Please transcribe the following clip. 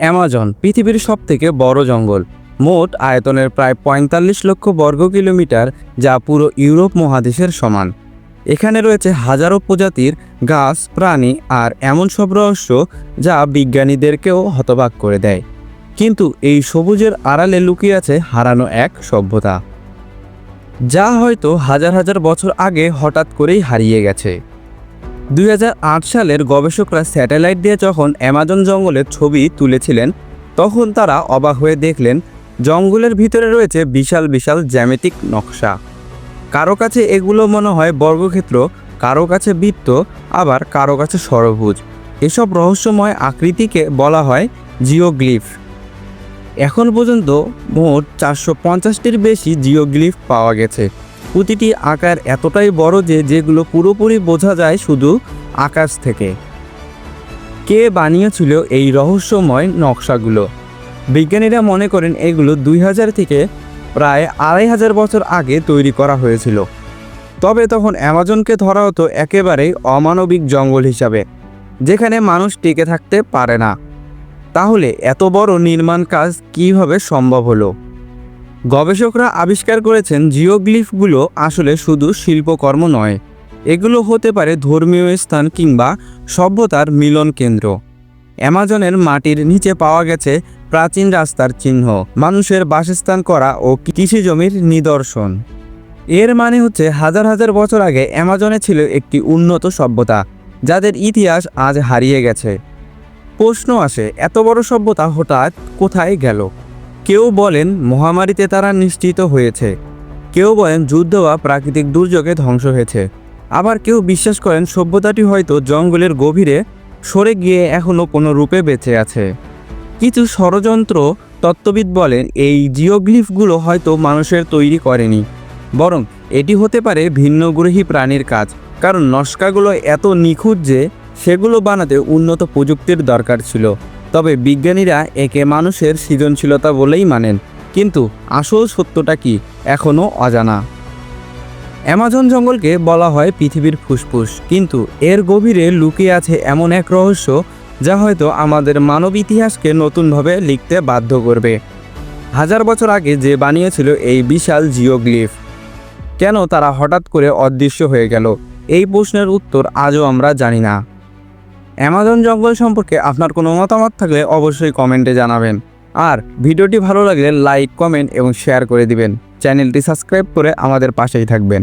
Amazon, পৃথিবীর সবথেকে বড় জঙ্গল। মোট আয়তনের প্রায় পঁয়তাল্লিশ লক্ষ বর্গ কিলোমিটার, যা পুরো ইউরোপ মহাদেশের সমান। এখানে রয়েছে হাজারো প্রজাতির গাছ, প্রাণী আর এমন সব রহস্য যা বিজ্ঞানীদেরকেও হতবাক করে দেয়। কিন্তু এই সবুজের আড়ালে লুকিয়ে আছে হারানো এক সভ্যতা, যা হয়তো হাজার হাজার বছর আগে হঠাৎ করেই হারিয়ে গেছে। দুই হাজার আট সালের গবেষকরা স্যাটেলাইট দিয়ে যখন অ্যামাজন জঙ্গলের ছবি তুলেছিলেন, তখন তারা অবাক হয়ে দেখলেন, জঙ্গলের ভিতরে রয়েছে বিশাল বিশাল জ্যামিতিক নকশা। কারও কাছে এগুলো মনে হয় বর্গক্ষেত্র, কারও কাছে বৃত্ত, আবার কারও কাছে সরভুজ। এসব রহস্যময় আকৃতিকে বলা হয় জিওগ্লিফ। এখন পর্যন্ত মোট চারশো পঞ্চাশটির বেশি জিওগ্লিফ পাওয়া গেছে। প্রতিটি আকার এতটাই বড় যে যেগুলো পুরোপুরি বোঝা যায় শুধু আকাশ থেকে। কে বানিয়েছিল এই রহস্যময় নকশাগুলো? বিজ্ঞানীরা মনে করেন এগুলো দুই হাজার থেকে প্রায় আড়াই হাজার বছর আগে তৈরি করা হয়েছিল। তবে তখন অ্যামাজনকে ধরা হতো একেবারেই অমানবিক জঙ্গল হিসাবে, যেখানে মানুষ টিকে থাকতে পারে না। তাহলে এত বড় নির্মাণ কাজ কীভাবে সম্ভব হলো? গবেষকরা আবিষ্কার করেছেন জিওগ্লিফগুলো আসলে শুধু শিল্পকর্ম নয়, এগুলো হতে পারে ধর্মীয় স্থান কিংবা সভ্যতার মিলন কেন্দ্র। অ্যামাজনের মাটির নিচে পাওয়া গেছে প্রাচীন রাস্তার চিহ্ন, মানুষের বাসস্থান করা ও কৃষি জমির নিদর্শন। এর মানে হচ্ছে হাজার হাজার বছর আগে অ্যামাজনে ছিল একটি উন্নত সভ্যতা, যাদের ইতিহাস আজ হারিয়ে গেছে। প্রশ্ন আসে, এত বড় সভ্যতা হঠাৎ কোথায় গেল? কেউ বলেন মহামারীতে তারা নিশ্চিত হয়েছে। কেউ বলেন যুদ্ধ বা প্রাকৃতিক দুর্যোগে ধ্বংস হয়েছে। আবার কেউ বিশ্বাস করেন সভ্যতাটি হয়তো জঙ্গলের গভীরে সরে গিয়ে এখনও কোনো রূপে বেঁচে আছে। কিছু ষড়যন্ত্র তত্ত্ববিদ বলেন এই জিওগ্লিফগুলো হয়তো মানুষের তৈরি করেনি। বরং এটি হতে পারে ভিন্নগ্রহী প্রাণীর কাজ। কারণ নস্কাগুলো এত নিখুঁত যে সেগুলো বানাতে উন্নত প্রযুক্তির দরকার ছিল। তবে বিজ্ঞানীরা একে মানুষের সৃজনশীলতা বলেই মানেন। কিন্তু আসল সত্যটা কি এখনও অজানা। অ্যামাজন জঙ্গলকে বলা হয় পৃথিবীর ফুসফুস। কিন্তু এর গভীরে লুকিয়ে আছে এমন এক রহস্য যা হয়তো আমাদের মানব ইতিহাসকে নতুনভাবে লিখতে বাধ্য করবে। হাজার বছর আগে যে বানিয়েছিল এই বিশাল জিওগ্লিফ। কেন তারা হঠাৎ করে অদৃশ্য হয়ে গেল? এই প্রশ্নের উত্তর আজও আমরা জানি না। অ্যামাজন জঙ্গল সম্পর্কে আপনার কোনো মতামত থাকলে অবশ্যই কমেন্টে জানাবেন। আর ভিডিওটি ভালো লাগলে লাইক, কমেন্ট এবং শেয়ার করে দিবেন। চ্যানেলটি সাবস্ক্রাইব করে আমাদের পাশেই থাকবেন।